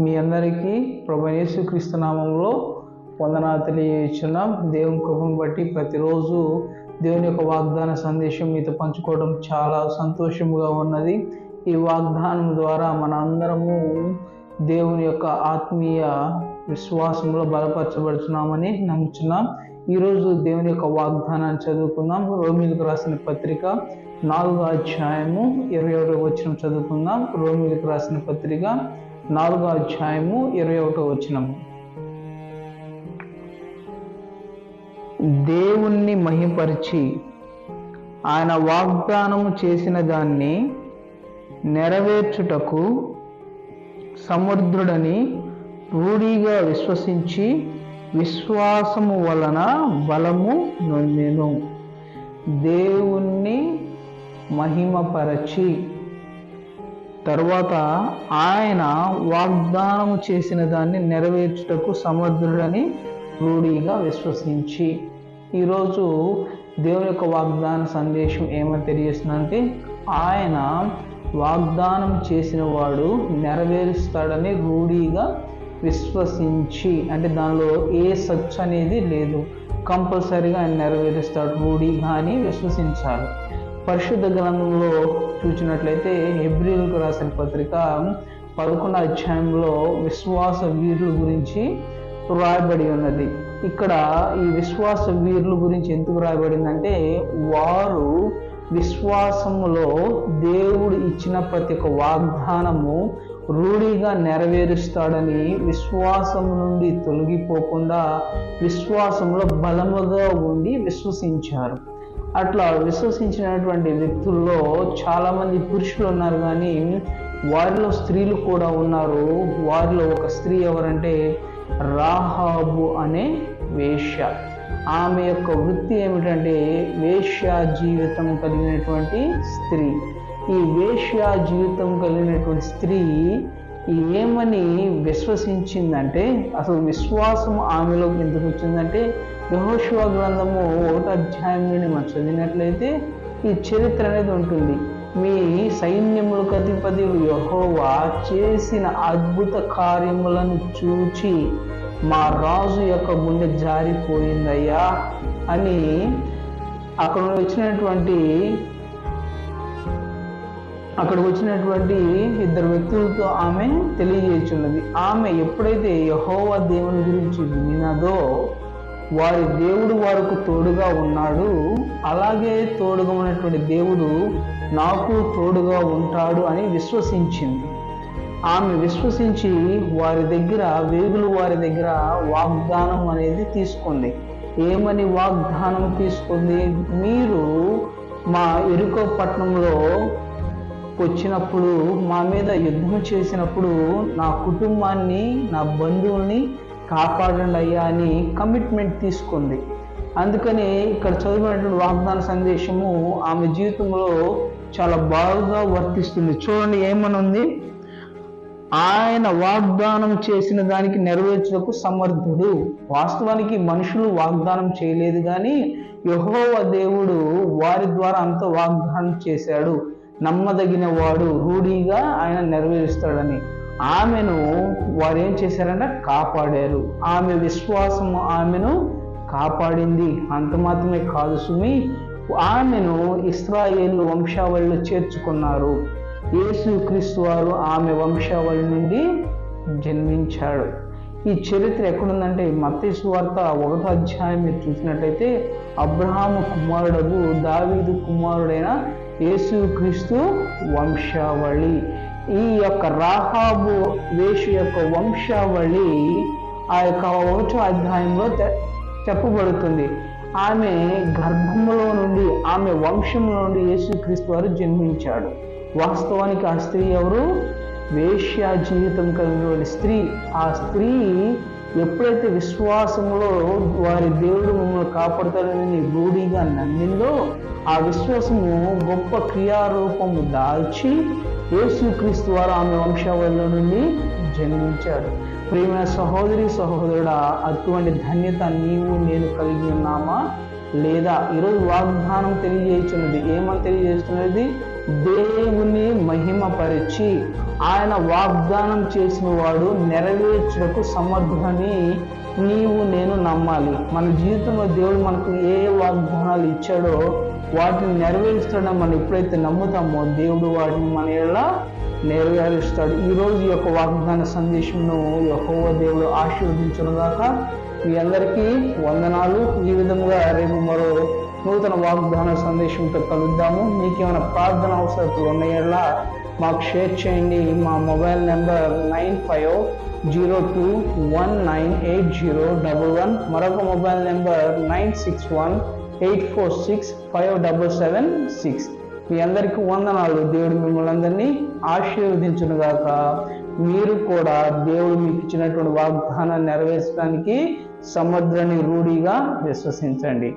మీ అందరికీ ప్రభు యేసుక్రీస్తు నామంలో వందనాలు తెలియజేస్తున్నాం. దేవుని కృపను బట్టి ప్రతిరోజు దేవుని యొక్క వాగ్దాన సందేశం మీతో పంచుకోవడం చాలా సంతోషముగా ఉన్నది. ఈ వాగ్దానం ద్వారా మన అందరము దేవుని యొక్క ఆత్మీయ విశ్వాసంలో బలపరచబడుతున్నామని నమ్ముచున్నాం. ఈరోజు దేవుని యొక్క వాగ్దానాన్ని చదువుకుందాం. రోమిలకు రాసిన పత్రిక నాలుగో అధ్యాయము ఇరవై ఒకటి వచ్చిన చదువుకుందాం. రోమిలకు రాసిన పత్రిక నాలుగో అధ్యాయము ఇరవై ఒకటో వచ్చినము దేవుణ్ణి మహిపరిచి ఆయన వాగ్దానము చేసిన దాన్ని నెరవేర్చుటకు సముద్రుడని రూఢిగా విశ్వసించి విశ్వాసము వలన బలము నొందెను. దేవుణ్ణి మహిమపరచి తరువాత ఆయన వాగ్దానము చేసిన దాన్ని నెరవేర్చుటకు సమర్థుడని రూఢిగా విశ్వసించి. ఈరోజు దేవుని యొక్క వాగ్దాన సందేశం ఏమని తెలియజేస్తుందంటే ఆయన వాగ్దానం చేసిన వాడు నెరవేరుస్తాడని రూఢిగా విశ్వసించి. అంటే దానిలో ఏ సచ్ అనేది లేదు. కంపల్సరీగా ఆయన నెరవేరుస్తాడు రూఢిగా అని విశ్వసించాలి. పరిశుద్ధ గ్రంథంలో చూసినట్లయితే ఎబ్రిల్కు రాసిన పత్రిక పదకొండు అధ్యాయంలో విశ్వాస వీరుల గురించి రాయబడి ఉన్నది. ఇక్కడ ఈ విశ్వాస వీరుల గురించి ఎందుకు రాయబడిందంటే వారు విశ్వాసములో దేవుడు ఇచ్చిన ప్రతి ఒక్క వాగ్దానము రూఢిగా నెరవేరుస్తాడని విశ్వాసం నుండి తొలగిపోకుండా విశ్వాసంలో బలముగా ఉండి విశ్వసించారు. అట్లా విశ్వసించినటువంటి వ్యక్తుల్లో చాలామంది పురుషులు ఉన్నారు కానీ వారిలో స్త్రీలు కూడా ఉన్నారు. వారిలో ఒక స్త్రీ ఎవరంటే రాహాబు అనే వేష్య ఆమె యొక్క వృత్తి ఏమిటంటే వేష్య జీవితం కలిగినటువంటి స్త్రీ. ఈ వేష్య జీవితం కలిగినటువంటి స్త్రీ ఏమని విశ్వసించిందంటే అసలు విశ్వాసం ఆమెలో ఎందుకు వచ్చిందంటే యహోశివ గ్రంథము ఒకటో అధ్యాయం నుండి మనం చదివినట్లయితే ఈ చరిత్ర అనేది ఉంటుంది. మీ సైన్యములకు అధిపతి యహోవా చేసిన అద్భుత కార్యములను చూచి మా రాజు యొక్క గుండె జారిపోయిందయ్యా అని అక్కడ వచ్చినటువంటి అక్కడికి వచ్చినటువంటి ఇద్దరు వ్యక్తులతో ఆమె తెలియజేస్తున్నది ఆమె ఎప్పుడైతే యహోవా దేవుని గురించి వినినదో వారి దేవుడు వారికి తోడుగా ఉన్నాడు. అలాగే తోడుగా ఉన్నటువంటి దేవుడు నాకు తోడుగా ఉంటాడు అని విశ్వసించింది. ఆమె విశ్వసించి వారి దగ్గర వేగులు వారి దగ్గర వాగ్దానం అనేది తీసుకుంది. ఏమని వాగ్దానం తీసుకుంది? మీరు మా ఎరుకో పట్టణంలో వచ్చినప్పుడు మా మీద యుద్ధం చేసినప్పుడు నా కుటుంబాన్ని నా బంధువుల్ని కాపాడండి అయ్యా అని కమిట్మెంట్ తీసుకుంది అందుకని ఇక్కడ చదివినటువంటి వాగ్దాన సందేశము ఆమె జీవితంలో చాలా బాగా వర్తిస్తుంది. చూడండి ఏమనుంది? ఆయన వాగ్దానం చేసిన దానికి నెరవేర్చుటకు సమర్థుడు. వాస్తవానికి మనుషులు వాగ్దానం చేయలేదు కానీ యహోవ దేవుడు వారి ద్వారా అంత వాగ్దానం చేశాడు. నమ్మదగిన వాడు రూఢిగా ఆయన నెరవేరుస్తాడని. ఆమెను వారు ఏం చేశారంటే? కాపాడారు. ఆమె విశ్వాసము ఆమెను కాపాడింది. అంత మాత్రమే కాదు సుమి ఆమెను ఇస్రాయేల్ వంశావళిలో చేర్చుకున్నారు. యేసు క్రీస్తు వారు ఆమె వంశావళి నుండి జన్మించాడు. ఈ చరిత్ర ఎక్కడుందంటే మత్తేసు వార్త ఒకటో అధ్యాయం మీరు చూసినట్టయితే అబ్రహాము కుమారుడకు దావీదు కుమారుడైన యేసుక్రీస్తు వంశావళి. ఈ యొక్క రాహాబు వేషు యొక్క వంశావళి ఆ యొక్క ఒకటో అధ్యాయంలో చెప్పబడుతుంది. ఆమె గర్భంలో నుండి ఆమె వంశంలో నుండి యేసుక్రీస్తు వారు జన్మించాడు. వాస్తవానికి ఆ స్త్రీ ఎవరు? వేష్యా జీవితం కలిగిన స్త్రీ ఆ స్త్రీ ఎప్పుడైతే విశ్వాసంలో వారి దేవుడు మమ్మల్ని కాపాడతాడని రూఢిగా నమ్మిందో ఆ విశ్వాసము గొప్ప క్రియారూపము దాల్చి యేసుక్రీస్తు ద్వారా ఆమె వంశావళిలో నుండి జన్మించాడు. ప్రేమ సహోదరి సహోదరుడా అటువంటి ధన్యత నీవు నేను కలిగి ఉన్నామా? లేదా ఈరోజు వాగ్దానం తెలియజేస్తున్నది ఏమని తెలియజేస్తున్నది? దేవుని మహిమపరిచి ఆయన వాగ్దానం చేసిన వాడు నెరవేర్చుటకు సమర్థుడని నీవు నేను నమ్మాలి. మన జీవితంలో దేవుడు మనకు ఏ వాగ్దానాలు ఇచ్చాడో వాటిని నెరవేరుస్తాడని మనం ఎప్పుడైతే నమ్ముతామో దేవుడు వాటిని మన ఎలా నెరవేరుస్తాడు. ఈరోజు యొక్క వాగ్దాన సందేశంను యొక్క దేవుడు ఆశీర్వదించడం దాకా మీ అందరికీ వందనాలు. ఈ విధంగా రేపు మరో నూతన వాగ్దాన సందేశంతో కలుద్దాము. మీకేమైనా ప్రార్థన అవసరాలు ఉన్నాయలా మాకు షేర్ చేయండి. మా mobile number nine five zero two one nine eight zero double one. మరొక mobile number nine six one eight four six five double seven six. మీ అందరికీ వందనాలు. దేవుడు మిమ్మల్ని అందరినీ ఆశీర్వదించునుగాక మీరు కూడా దేవుడు మీకు ఇచ్చినటువంటి వాగ్దానాన్ని నెరవేర్చడానికి సముద్రాన్ని రూఢిగా విశ్వసించండి.